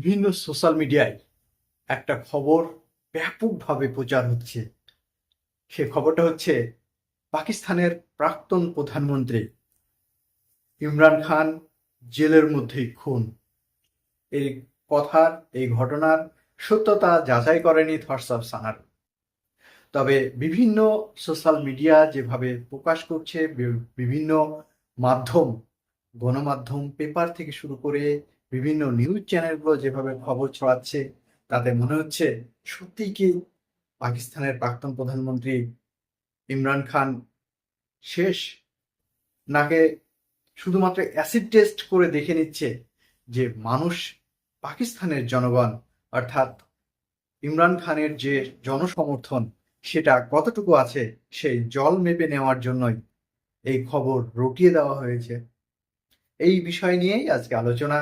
বিভিন্ন সোশ্যাল মিডিয়ায় একটা খবর ব্যাপকভাবে প্রচার হচ্ছে। সে খবরটা হচ্ছে পাকিস্তানের প্রাক্তন প্রধানমন্ত্রী ইমরান খান জেলের মধ্যেই খুন। এই কথার, এই ঘটনার সত্যতা যাচাই করেনি থটস অফ সানার। তবে বিভিন্ন সোশ্যাল মিডিয়া যেভাবে প্রকাশ করছে বিভিন্ন মাধ্যম গণমাধ্যম পেপার থেকে শুরু করে বিভিন্ন নিউজ চ্যানেলগুলো যেভাবে খবর ছড়াচ্ছে, তাতে মনে হচ্ছে সত্যি কি পাকিস্তানের প্রাক্তন প্রধানমন্ত্রী ইমরান খান শেষ? নাকে শুধুমাত্র অ্যাসিড টেস্ট করে দেখে নিচ্ছে যে মানুষ পাকিস্তানের জনগণ, অর্থাৎ ইমরান খানের যে জনসমর্থন, সেটা কতটুকু আছে সেই জল মেপে নেওয়ার জন্যই এই খবর রটিয়ে দেওয়া হয়েছে। এই বিষয় নিয়েই আজকে আলোচনা।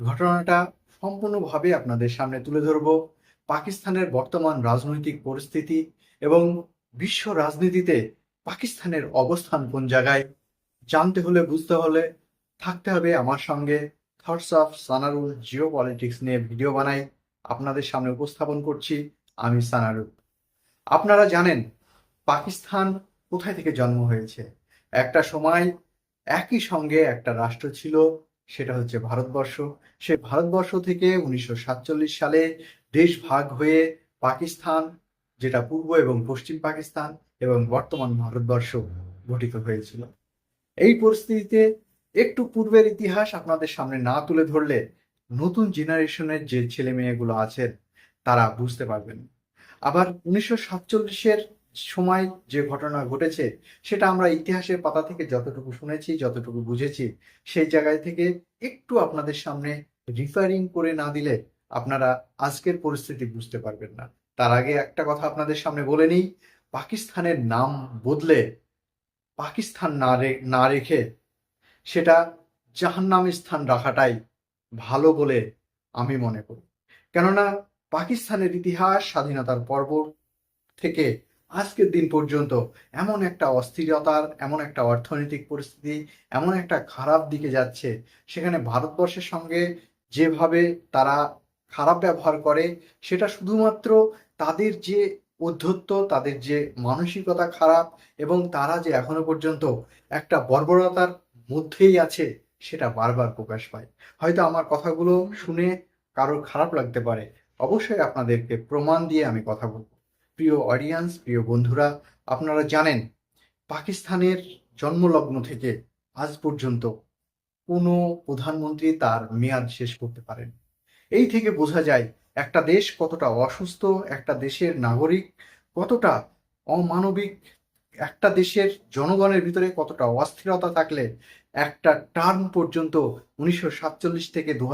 ঘটনাটা সম্পূর্ণভাবে আপনাদের সামনে তুলে ধরব। পাকিস্তানের বর্তমান রাজনৈতিক পরিস্থিতি এবং বিশ্ব রাজনীতিতে পাকিস্তানের অবস্থান কোন জায়গায়, জানতে হলে বুঝতে হলে থাকতে হবে আমার সঙ্গে। Thoughts of Sanarul geopolitics নিয়ে ভিডিও বানাই। আপনাদের সামনে উপস্থাপন করছি আমি সানারুল। আপনারা জানেন, পাকিস্তান কোথায় থেকে জন্ম হয়েছে? একটা সময় একই সঙ্গে একটা রাষ্ট্র ছিল, সেটা হচ্ছে ভারতবর্ষ। সে ভারতবর্ষ থেকে উনিশশো সাতচল্লিশ সালে দেশ ভাগ হয়ে পাকিস্তান, যেটা পূর্ব এবং পশ্চিম পাকিস্তান এবং বর্তমান ভারতবর্ষ গঠিত হয়েছিল। এই পরিস্থিতিতে একটু পূর্বের ইতিহাস আপনাদের সামনে না তুলে ধরলে নতুন জেনারেশনের যে ছেলে মেয়েগুলো আছেন, তারা বুঝতে পারবেন। আবার উনিশশো সাতচল্লিশের সময় যে ঘটনা ঘটেছে, সেটা আমরা ইতিহাসের পাতা থেকে যতটুকু শুনেছি, যতটুকু বুঝেছি, সেই জায়গায় থেকে একটু আপনাদের সামনে রিফারিং করে না দিলে আপনারা আজকের পরিস্থিতি বুঝতে পারবেন না। তার আগে একটা কথা আপনাদের সামনে বলে নিই, পাকিস্তানের নাম বদলে পাকিস্তান না না রেখে সেটা জাহান্নামী স্থান রাখাটাই ভালো বলে আমি মনে করি। কেননা পাকিস্তানের ইতিহাস, স্বাধীনতার পর্ব থেকে আজকের দিন পর্যন্ত এমন একটা অস্থিরতার, এমন একটা অর্থনৈতিক পরিস্থিতি, এমন একটা খারাপ দিকে যাচ্ছে। সেখানে ভারতবর্ষের সঙ্গে যেভাবে তারা খারাপ ব্যবহার করে, সেটা শুধুমাত্র তাদের যে অধ্যত্ত, তাদের যে মানসিকতা খারাপ এবং তারা যে এখনও পর্যন্ত একটা বর্বরতার মধ্যেই আছে, সেটা বারবার প্রকাশ পায়। হয়তো আমার কথাগুলো শুনে কারোর খারাপ লাগতে পারে। অবশ্যই আপনাদেরকে প্রমাণ দিয়ে আমি কথা বলব। প্রিয় অডিয়েন্স প্রিয় বন্ধুরা, আপনারা জানেন, পাকিস্তানের জন্মলগ্ন থেকে আজ পর্যন্ত কোনো প্রধানমন্ত্রী তার মেয়াদ শেষ করতে পারেন। এই থেকে বোঝা যায়, একটা দেশ কতটা অসুস্থ, একটা দেশের নাগরিক কতটা অমানবিক, একটা দেশের জনগণের ভিতরে কতটা অস্থিরতা থাকলে একটা টার্ম পর্যন্ত উনিশশো সাতচল্লিশ থেকে দু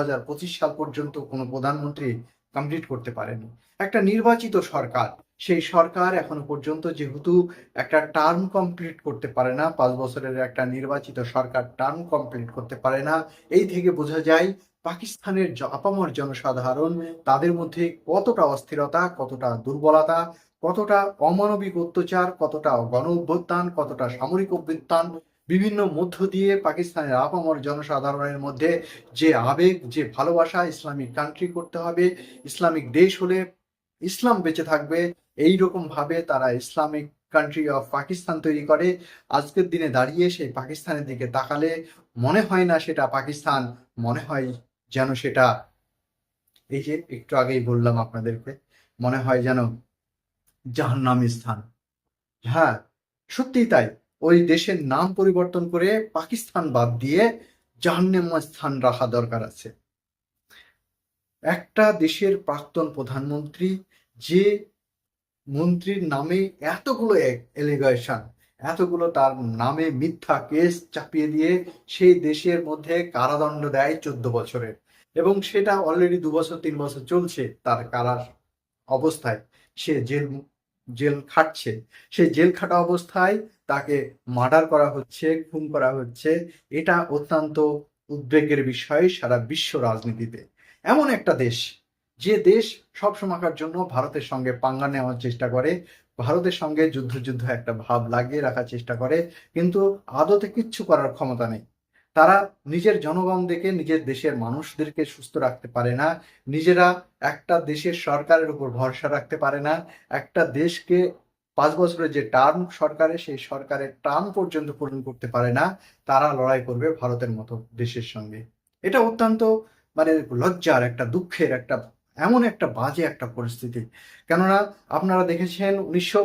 সাল পর্যন্ত কোনো প্রধানমন্ত্রী কমপ্লিট করতে পারেনি একটা নির্বাচিত সরকার সেই সরকার এখনও পর্যন্ত যেহেতু একটা টার্ম কমপ্লিট করতে পারে না, পাঁচ বছরের একটা নির্বাচিত সরকার টার্ম কমপ্লিট করতে পারে না, এই থেকে বোঝা যায় পাকিস্তানের আপামর জনসাধারণ তাদের মধ্যে কতটা অস্থিরতা, কতটা দুর্বলতা, কতটা অমানবিক অত্যাচার, কতটা গণ অভ্যুত্থান, কতটা সামরিক অভ্যুত্থান, বিভিন্ন মধ্য দিয়ে পাকিস্তানের আপামর জনসাধারণের মধ্যে যে আবেগ, যে ভালোবাসা ইসলামিক কান্ট্রি করতে হবে, ইসলামিক দেশ হলে ইসলাম বেঁচে থাকবে। এই রকম ভাবে তারা ইসলামিক কান্ট্রি অফ পাকিস্তান তৈরি করে। আজকের দিনে দাঁড়িয়ে সেই পাকিস্তানের দিকে তাকালে মনে হয় না সেটা পাকিস্তান, মনে হয় যেন সেটা এই যে একটু আগেই বললাম আপনাদেরকে, মনে হয় যেন জাহান্নামী স্থান। হ্যাঁ সত্যিই তাই। ওই দেশের নাম পরিবর্তন করে পাকিস্তান বাদ দিয়ে জাহান্নাম স্থান রাখা দরকার আছে। একটা দেশের প্রাক্তন প্রধানমন্ত্রী যে মন্ত্রীর নামে এতগুলো এলিগেশন এতগুলো তার নামে মিথ্যা কেস চাপিয়ে দিয়ে সেই দেশের মধ্যে কারাদণ্ড দেয় চোদ্দ বছরের। এবং সেটা অলরেডি দু বছর, তিন বছর চলছে তার কারার অবস্থায়। সে জেল জেল খাটছে। সে জেল খাটা অবস্থায় তাকে মার্ডার করা হচ্ছে, খুন করা হচ্ছে। এটা অত্যন্ত উদ্বেগের বিষয় সারা বিশ্ব রাজনীতিতে। এমন একটা দেশ যে দেশ সব সময়কার জন্য ভারতের সঙ্গে পাঙ্গা নেওয়ার চেষ্টা করে, ভারতের সঙ্গে যুদ্ধ যুদ্ধ একটা ভাব লাগিয়ে রাখার চেষ্টা করে, কিন্তু আদতে কিচ্ছু করার ক্ষমতা নেই। তারা নিজের জনগণ দেখে নিজের দেশের মানুষদেরকে সুস্থ রাখতে পারে না, নিজেরা একটা দেশের সরকারের উপর ভরসা রাখতে পারে না, একটা দেশকে পাঁচ বছরের যে টার্ম সরকারে সেই সরকারের টার্ম পর্যন্ত পূরণ করতে পারে না, তারা লড়াই করবে ভারতের মতো দেশের সঙ্গে। এটা অত্যন্ত মানে লজ্জার একটা, দুঃখের একটা, এমন একটা বাজে একটা পরিস্থিতি। কেননা আপনারা দেখেছেন উনিশশো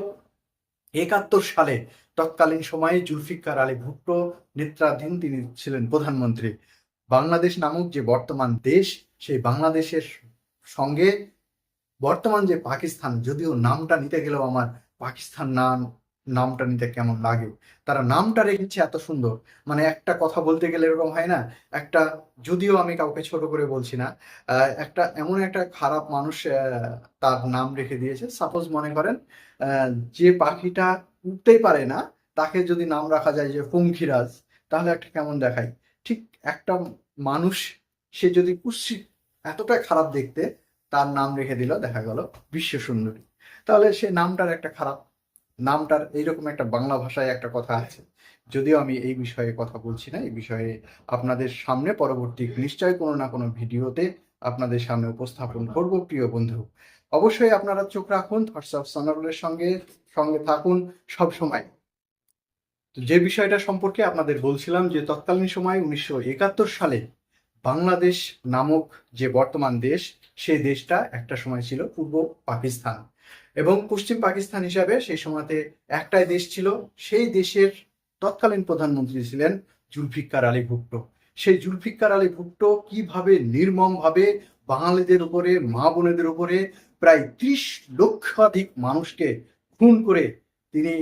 একাত্তর সালে তৎকালীন সময়ে জুলফিকার আলী ভুট্টো নেতৃত্বাধীন তিনি ছিলেন প্রধানমন্ত্রী। বাংলাদেশ নামক যে বর্তমান দেশ, সেই বাংলাদেশের সঙ্গে বর্তমান যে পাকিস্তান, যদিও নামটা নিতে গেলেও আমার পাকিস্তান নাম নামটা নিতে কেমন লাগে? তারা নামটা রেখেছে এত সুন্দর। মানে একটা কথা বলতে গেলে এরকম হয় না? একটা, যদিও আমি কাউকে ছোট করে বলছি না একটা এমন একটা খারাপ মানুষ তার নাম রেখে দিয়েছে। সাপোজ মনে করেন যে পাখিটা উঠতেই পারে না, তাকে যদি নাম রাখা যায় যে পঙ্খিরাজ, তাহলে একটা কেমন দেখায়? ঠিক একটা মানুষ, সে যদি কুৎসিত এতটা খারাপ দেখতে, তার নাম রেখে দিল, দেখা গেল বিশ্ব সুন্দরী। তাহলে সে নামটার একটা খারাপ নামটার এইরকম একটা বাংলা ভাষায় একটা কথা আছে। যদিও আমি এই বিষয়ে কথা বলছি না, এই বিষয়ে আপনাদের সামনে পরবর্তী নিশ্চয় কোনো না কোনো ভিডিওতে আপনাদের সামনে উপস্থাপন করব, প্রিয় বন্ধু। অবশ্যই আপনারা চোখ রাখুন চ্যানেলের সঙ্গে সঙ্গে থাকুন সব সময়। যে বিষয়টা সম্পর্কে আপনাদের বলছিলাম যে তৎকালীন সময় উনিশশো একাত্তর সালে বাংলাদেশ নামক যে বর্তমান দেশ, সেই দেশটা একটা সময় ছিল পূর্ব পাকিস্তান। এবং পশ্চিম পাকিস্তান হিসাবে সেই সময়তে একটাই দেশ ছিল, সেই দেশের তৎকালীন প্রধানমন্ত্রী ছিলেন জুলফিকার আলী ভুট্টো। সেই জুলফিকার আলী ভুট্টো কীভাবে নির্মমভাবে বাঙালিদের উপরে, মা বোনেদের উপরে প্রায় ত্রিশ লক্ষাধিক মানুষকে খুন করে তিনি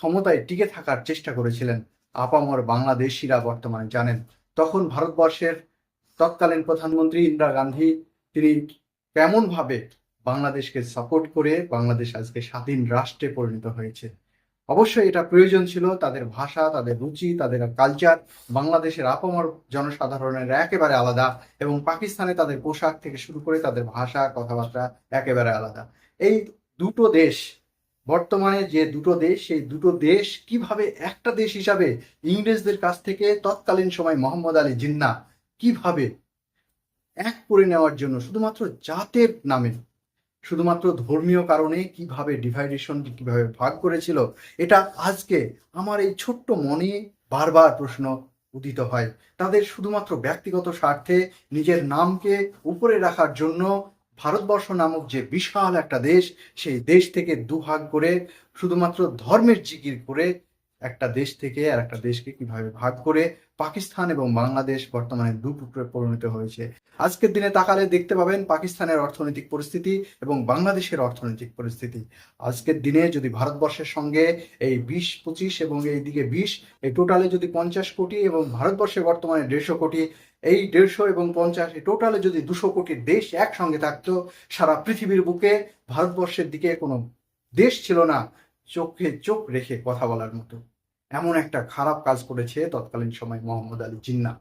ক্ষমতায় টিকে থাকার চেষ্টা করেছিলেন, আপামর বাংলাদেশিরা বর্তমানে জানেন। তখন ভারতবর্ষের তৎকালীন প্রধানমন্ত্রী ইন্দিরা গান্ধী, তিনি কেমনভাবে বাংলাদেশকে সাপোর্ট করে বাংলাদেশ আজকে স্বাধীন রাষ্ট্রে পরিণত হয়েছে। অবশ্যই এটা প্রয়োজন ছিল, তাদের ভাষা, তাদের রুচি, তাদের কালচার বাংলাদেশের আপামর জনসাধারণের একেবারে আলাদা এবং পাকিস্তানে তাদের পোশাক থেকে শুরু করে তাদের ভাষা, কথাবার্তা একেবারে আলাদা। এই দুটো দেশ, বর্তমানে যে দুটো দেশ, সেই দুটো দেশ কীভাবে একটা দেশ হিসাবে ইংরেজদের কাছ থেকে তৎকালীন সময় মোহাম্মদ আলী জিন্না কীভাবে এক করে নেওয়ার জন্য শুধুমাত্র জাতের নামে শুধুমাত্র ধর্মীয় কারণে কীভাবে ডিভাইডেশন কীভাবে ভাগ করেছিল, এটা আজকে আমার এই ছোট্ট মনে বারবার প্রশ্ন উদিত হয়। তাদের শুধুমাত্র ব্যক্তিগত স্বার্থে নিজের নামকে উপরে রাখার জন্য ভারতবর্ষ নামক যে বিশাল একটা দেশ, সেই দেশ থেকে দুভাগ করে শুধুমাত্র ধর্মের জিকির করে একটা দেশ থেকে আর একটা দেশকে কীভাবে ভাগ করে পাকিস্তান এবং বাংলাদেশ বর্তমানে দু টুকরোয় পরিণত হয়েছে। আজকের দিনে তাকালে দেখতে পাবেন পাকিস্তানের অর্থনৈতিক পরিস্থিতি এবং বাংলাদেশের অর্থনৈতিক পরিস্থিতি। আজকের দিনে যদি ভারতবর্ষের সঙ্গে এই বিশ, পঁচিশ এবং এই দিকে বিশ, এই টোটালে যদি পঞ্চাশ কোটি এবং ভারতবর্ষে বর্তমানে দেড়শো কোটি, এই দেড়শো এবং পঞ্চাশ, এই টোটালে যদি দুশো কোটির দেশ একসঙ্গে থাকতো, সারা পৃথিবীর বুকে ভারতবর্ষের দিকে কোনো দেশ ছিল না, চোখে চোখ রেখে কথা বলার মতো। এমন একটা খারাপ কাজ করেছে তৎকালীন সময় মোহাম্মদ আলী জিন্না।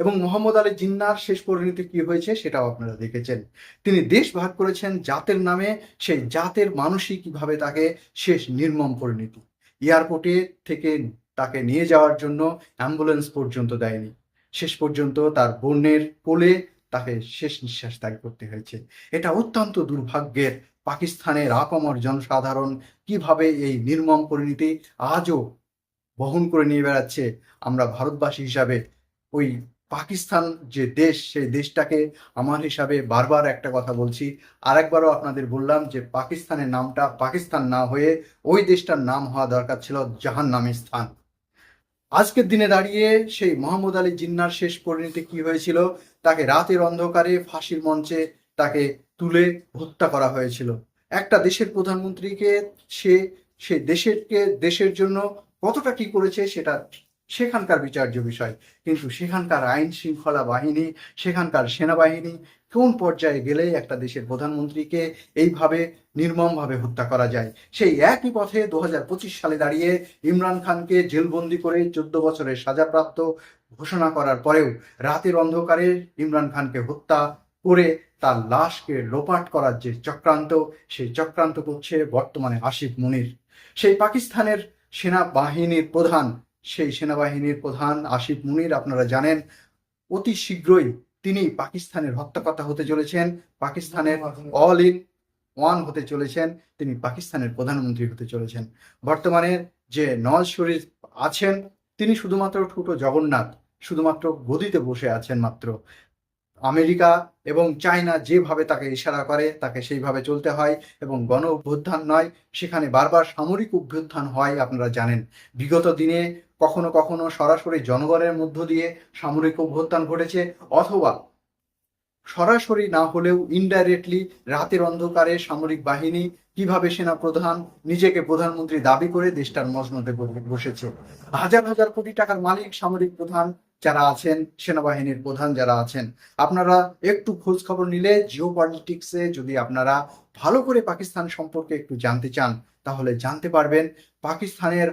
এবং মোহাম্মদ আলী জিন্নার শেষ পরিণতি কি হয়েছে সেটাও আপনারা দেখেছেন। তিনি দেশ ভাগ করেছেন জাতের নামে, সেই জাতের মানুষই কীভাবে তাকে শেষ নির্মম পরিণতি, এয়ারপোর্টে থেকে তাকে নিয়ে যাওয়ার জন্য অ্যাম্বুলেন্স পর্যন্ত দেয়নি। শেষ পর্যন্ত তার বোনের কোলে তাকে শেষ নিঃশ্বাস ত্যাগ করতে হয়েছে। এটা অত্যন্ত দুর্ভাগ্যের, পাকিস্তানের আপামর জনসাধারণ কীভাবে এই নির্মম পরিণতি আজও বহন করে নিয়ে বেড়াচ্ছে আমরা ভারতবাসী হিসাবে। ওই পাকিস্তান যে দেশ, সেই দেশটাকে আমার হিসাবে বারবার একটা কথা বলছি। আরেকবারও আপনাদের বললাম যে পাকিস্তানের নামটা পাকিস্তান না হয়ে ওই দেশটার নাম হওয়া দরকার ছিল জাহান নামে স্থান। আজকের দিনে দাঁড়িয়ে সেই মোহাম্মদ আলী জিন্নার শেষ পরিণতি কি হয়েছিল? তাকে রাতের অন্ধকারে ফাঁসির মঞ্চে তাকে তুলে হত্যা করা হয়েছিল। একটা দেশের প্রধানমন্ত্রীকে সে সে দেশেরকে, দেশের জন্য কতটা কি করেছে সেটা সেখানকার বিচার্য বিষয়। কিন্তু সেখানকার আইন শৃঙ্খলা বাহিনী, সেখানকার সেনাবাহিনী কোন পর্যায়ে গেলে একটা দেশের প্রধানমন্ত্রীকে এইভাবে নির্মমভাবে হত্যা করা যায়? সেই একই পথে দুহাজার পঁচিশ সালে দাঁড়িয়ে ইমরান খানকে জেলবন্দি করে চোদ্দ বছরের সাজাপ্রাপ্ত ঘোষণা করার পরেও রাতের অন্ধকারে ইমরান খানকে হত্যা করে তার লাশকে লোপাট করার যে চক্রান্ত, সেই চক্রান্ত করছে বর্তমানে আসিফ মুনির। সেই পাকিস্তানের সেনাবাহিনীর প্রধান, সেই সেনাবাহিনীর প্রধান আসিফ মুনির আপনারা জানেন, অতি শীঘ্রই তিনি পাকিস্তানের হত্যাকর্তা হতে চলেছেন, পাকিস্তানের অল ইন ওয়ান হতে চলেছেন, তিনি পাকিস্তানের প্রধানমন্ত্রী হতে চলেছেন। বর্তমানে যে নওয়াজ শরীফ আছেন, তিনি শুধুমাত্র ঠুটো জগন্নাথ, শুধুমাত্র গদিতে বসে আছেন মাত্র। আমেরিকা এবং চায়না যেভাবে তাকে ইশারা করে, তাকে সেইভাবে চলতে হয় এবং গণ অভ্যুত্থান নয়, সেখানে বারবার সামরিক অভ্যুত্থান হয় আপনারা জানেন। বিগত দিনে কখনো কখনো সরাসরি জনগণের মধ্য দিয়ে সামরিক অভ্যুত্থান ঘটেছে অথবা সরাসরি না হলেও ইনডাইরেক্টলি রাতের অন্ধকারে সামরিক বাহিনী কীভাবে সেনা প্রধান নিজেকে প্রধানমন্ত্রী দাবি করে দেশটার ব- বসেছে। হাজার হাজার কোটি টাকার মালিক সামরিক প্রধান যারা আছেন, সেনাবাহিনীর প্রধান যারা আছেন, আপনারা একটু খোঁজ খবর নিলে জিও পলিটিক্সে যদি আপনারা ভালো করে পাকিস্তান সম্পর্কে একটু জানতে চান, তাহলে জানতে পারবেন পাকিস্তানের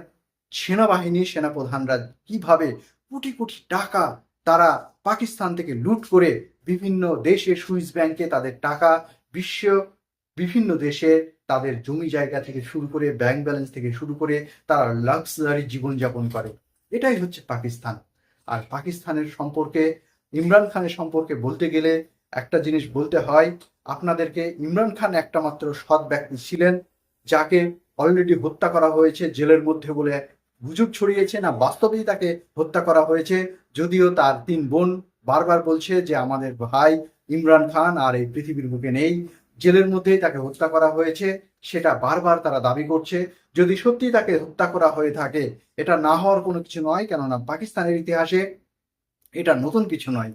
সেনাবাহিনী সেনাপ্রধানরা কীভাবে কোটি কোটি টাকা তারা পাকিস্তান থেকে লুট করে বিভিন্ন দেশে সুইস ব্যাংকে তাদের টাকা, বিশ্ব বিভিন্ন দেশে তাদের জমি জায়গা থেকে শুরু করে ব্যাংক ব্যালেন্স থেকে শুরু করে তারা লাক্সারি জীবনযাপন করে। এটাই হচ্ছে পাকিস্তান। আর পাকিস্তানের সম্পর্কে, ইমরান খানের সম্পর্কে বলতে গেলে একটা জিনিস বলতে হয়, আপনাদেরকে ইমরান খান একটা মাত্র সৎ ব্যক্তি ছিলেন, যাকে অলরেডি হত্যা করা হয়েছে, জেলের মধ্যে বলে গুজব ছড়িয়েছে না, বাস্তবেই তাকে হত্যা করা হয়েছে, যদিও তার তিন বোন বারবার বলছে যে আমাদের ভাই ইমরান খান আর এই পৃথিবীর বুকে নেই, জেলের মধ্যেই তাকে হত্যা করা হয়েছে, সেটা বারবার তারা দাবি করছে। যদি সত্যি তাকে হত্যা করা হয়ে থাকে, এটা না হওয়ার কোনো কিছু নয়, কেননা পাকিস্তানের ইতিহাসে এটা নতুন কিছু নয়।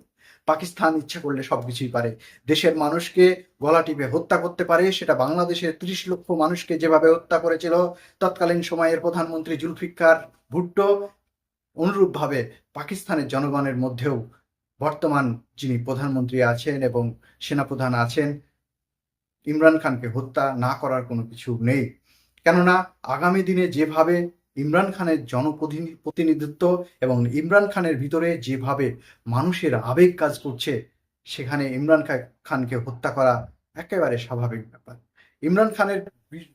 পাকিস্তান ইচ্ছা করলে সবকিছুই পারে। দেশের মানুষকে গলা টিপে হত্যা করতে পারে, সেটা বাংলাদেশের ত্রিশ লক্ষ মানুষকে যেভাবে হত্যা করেছিল, তৎকালীন সময়ের প্রধানমন্ত্রী জুলফিকার ভুট্টো অনুরূপভাবে পাকিস্তানের জনগণের মধ্যেও বর্তমান যিনি প্রধানমন্ত্রী আছেন এবং সেনাপ্রধান আছেন, ইমরান খানকে হত্যা না করার কোনো কিছু নেই। কেননা আগামী দিনে যেভাবে ইমরান খানের জনপ্রতিনিধিত্ব এবং ইমরান খানের ভিতরে যেভাবে মানুষের আবেগ কাজ করছে, সেখানে ইমরান খানকে হত্যা করা একেবারে স্বাভাবিক ব্যাপার। ইমরান খানের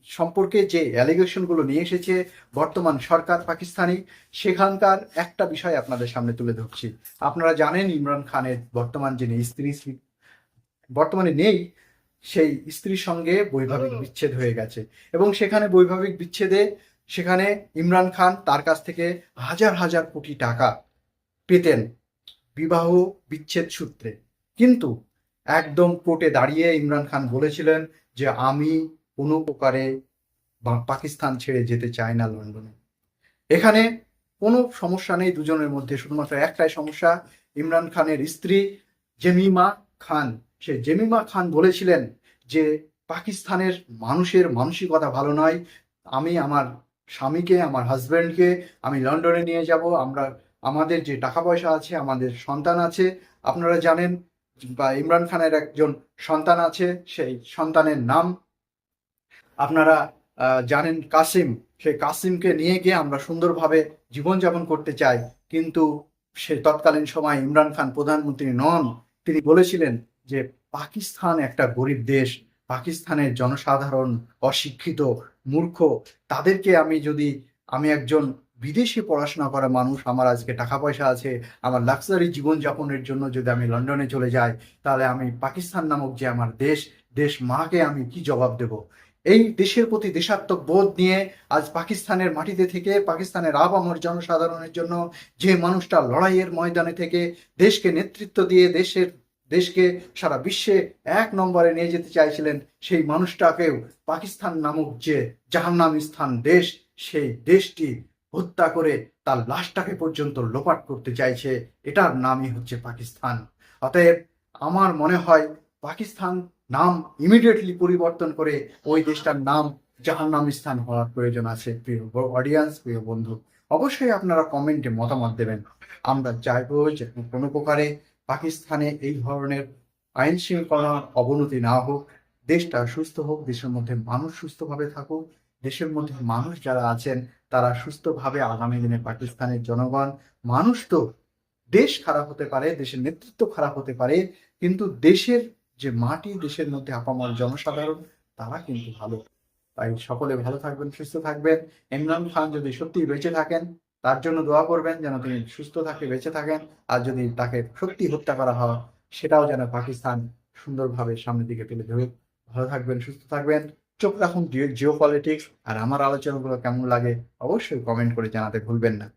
সম্পর্কে যে অ্যালিগেশনগুলো নিয়ে এসেছে, বর্তমান সরকার পাকিস্তানি, সেখানকার একটা বিষয় আপনাদের সামনে তুলে ধরছি। আপনারা জানেন ইমরান খানের বর্তমান যিনি স্ত্রী, বর্তমানে নেই, সেই স্ত্রীর সঙ্গে বৈভাবিক বিচ্ছেদ হয়ে গেছে। এবং সেখানে বৈভাবিক বিচ্ছেদে সেখানে ইমরান খান তার কাছ থেকে হাজার হাজার কোটি টাকা পেতেন বিবাহ বিচ্ছেদ সূত্রে। কিন্তু একদম কোর্টে দাঁড়িয়ে ইমরান খান বলেছিলেন যে আমি কোনো প্রকারে পাকিস্তান ছেড়ে যেতে চায় না লন্ডনে। এখানে কোনো সমস্যা নেই দুজনের মধ্যে, শুধুমাত্র একটাই সমস্যা, ইমরান খানের স্ত্রী জেমিমা খান। সে জেমিমা খান বলেছিলেন যে, পাকিস্তানের মানুষের মানসিকতা ভালো নয়। আমি আমার স্বামীকে, আমার হাজব্যান্ডকে আমি লন্ডনে নিয়ে যাব। আমরা, আমাদের যে টাকা পয়সা আছে, আমাদের সন্তান আছে। আপনারা জানেন, বা ইমরান খানের একজন সন্তান আছে, সেই সন্তানের নাম আপনারা জানেন কাসিম, সেই কাসিমকে নিয়ে গিয়ে আমরা সুন্দরভাবে জীবনযাপন করতে চাই। কিন্তু সে তৎকালীন সময় ইমরান খান প্রধানমন্ত্রী নন। তিনি বলেছিলেন যে, পাকিস্তান একটা গরিব দেশ। পাকিস্তানের জনসাধারণ অশিক্ষিত, মূর্খ। তাদেরকে আমি যদি, আমি একজন বিদেশে পড়াশোনা করা মানুষ, আমার আজকে টাকা পয়সা আছে, আমার লাক্সারি জীবনযাপনের জন্য যদি আমি লন্ডনে চলে যাই, তাহলে আমি পাকিস্তান নামক যে আমার দেশ দেশ মাকে আমি কি জবাব দেব? এই দেশের প্রতি দেশাত্মক বোধ নিয়ে আজ পাকিস্তানের মাটিতে থেকে পাকিস্তানের আবামর জনসাধারণের জন্য যে মানুষটা লড়াইয়ের ময়দানে থেকে দেশকে নেতৃত্ব দিয়ে দেশের, দেশকে সারা বিশ্বে এক নম্বরে নিয়ে যেতে চাইছিলেন, সেই মানুষটাকেও পাকিস্তান নামক যে জাহান্নাম স্থান দেশ, সেই দেশটি হত্যা করে তার লাশটাকে পর্যন্ত লোপাট করতে চাইছে। এটার নামই হচ্ছে পাকিস্তান। অতএব আমার মনে হয় পাকিস্তান নাম ইমিডিয়েটলি পরিবর্তন করে ওই দেশটার নাম জাহান্নাম স্থান হওয়ার প্রয়োজন আছে, প্রিয় অডিয়েন্স প্রিয় বন্ধু। অবশ্যই আপনারা কমেন্টে মতামত দেবেন। আমরা চাইব যে কোনো প্রকারে পাকিস্তানে এই ধরনের আইন শৃঙ্খলার অবনতি না হোক, দেশটা সুস্থ হোক, দেশের মধ্যে মানুষ সুস্থভাবে থাকুক, দেশের মধ্যে মানুষ যারা আছেন, তারা সুস্থভাবে আগামী দিনে পাকিস্তানের জনগণ, মানুষ তো দেশ খারাপ হতে পারে, দেশের নেতৃত্ব খারাপ হতে পারে, কিন্তু দেশের যে মাটি দেশের মধ্যে আপামর জনসাধারণ, তারা কিন্তু ভালো। তাই সকলে ভালো থাকবেন, সুস্থ থাকবেন। ইমরান খান যদি সত্যি বেঁচে থাকেন, তার জন্য দোয়া করবেন যেন তিনি সুস্থ থাকে, বেঁচে থাকেন। আর যদি তাকে সত্যি হত্যা করা হয়, সেটাও যেন পাকিস্তান সুন্দরভাবে সামনের দিকে তুলে ধরে ভালো থাকবেন, সুস্থ থাকবেন। চোখ রাখুন, জিও পলিটিক্স আর আমার আলোচনাগুলো কেমন লাগে, অবশ্যই কমেন্ট করে জানাতে ভুলবেন না।